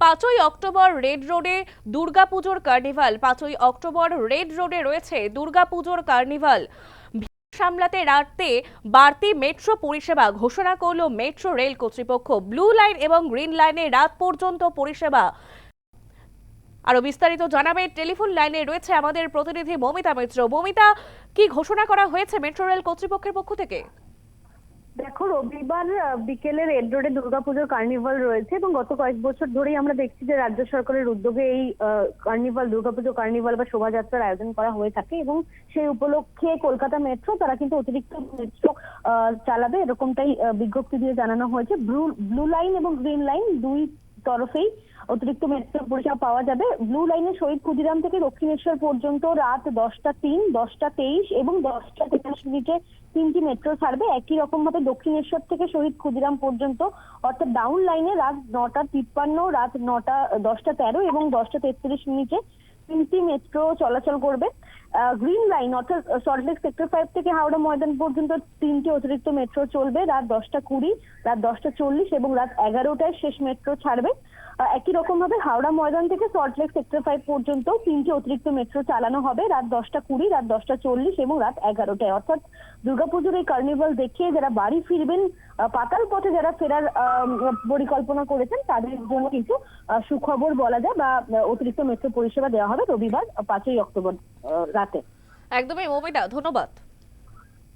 পাঁচই October red রোডে দুর্গাপুজোর কার্নিভাল পাঁচই অক্টোবর রেড রোডে রয়েছে দুর্গাপুজোর কার্নিভাল সামলাতে রাতে বাড়তি মেট্রো পরিষেবা ঘোষণা করল মেট্রো রেল কর্তৃপক্ষ। ব্লু লাইন এবং গ্রিন লাইনে রাত পর্যন্ত পরিষেবা। আরও বিস্তারিত জানাবে টেলিফোন লাইনে রয়েছে আমাদের প্রতিনিধি মমিতা মিত্র। মমিতা, কি ঘোষণা করা হয়েছে মেট্রো রেল কর্তৃপক্ষের পক্ষ থেকে? রবিবার বিকেলে রেড রোডে দুর্গাপুজোর কার্নিভাল রয়েছে এবং গত কয়েক বছর ধরেই আমরা দেখছি যে রাজ্য সরকারের উদ্যোগে এই কার্নিভাল, দুর্গাপুজো কার্নিভাল বা শোভাযাত্রার আয়োজন করা হয়ে থাকে এবং সেই উপলক্ষে কলকাতা মেট্রো তারা কিন্তু অতিরিক্ত মেট্রো চালাবে এরকমটাই বিজ্ঞপ্তি দিয়ে জানানো হয়েছে। ব্লু ব্লু লাইন এবং গ্রিন লাইন দুই তরফেই অতিরিক্ত মেট্রো পরিষেবা পাওয়া যাবে। ব্লু লাইনে শহীদ ক্ষুদিরাম থেকে দক্ষিণেশ্বর পর্যন্ত রাত দশটা তিন, দশটা তেইশ এবং দশটা তেতাল্লিশ মিনিটে তিনটি মেট্রো ছাড়বে। একই রকম ভাবে দক্ষিণেশ্বর থেকে শহীদ ক্ষুদিরাম পর্যন্ত, অর্থাৎ ডাউন লাইনে রাত নটা তিপ্পান্ন, রাত নটা, দশটা তেরো এবং দশটা তেত্রিশ মিনিটে তিনটি মেট্রো চলাচল করবে। গ্রিন লাইন অর্থাৎ সল্টলেক সেক্টর ফাইভ থেকে হাওড়া ময়দান পর্যন্ত তিনটি অতিরিক্ত মেট্রো চলবে। রাত দশটা কুড়ি, রাত দশটা চল্লিশ এবং রাত এগারোটায় শেষ মেট্রো ছাড়বে। একই রকম ভাবে হাওড়া ময়দান থেকে সল্টলেক সেক্টর ফাইভ পর্যন্ত তিনটি অতিরিক্ত মেট্রো চালানো হবে রাত দশটা কুড়ি, রাত দশটা চল্লিশ এবং রাত এগারোটায়। অর্থাৎ, দুর্গাপুজোর এই কার্নিভাল দেখে যারা বাড়ি ফিরবেন পাতাল পথে যারা ফেরার পরিকল্পনা করেছেন, তাদের জন্য কিন্তু সুখবর বলা যায় বা অতিরিক্ত মেট্রো পরিষেবা দেওয়া হবে রবিবার পাঁচই অক্টোবর। রাতে। একদমই মমিতা ধন্যবাদ।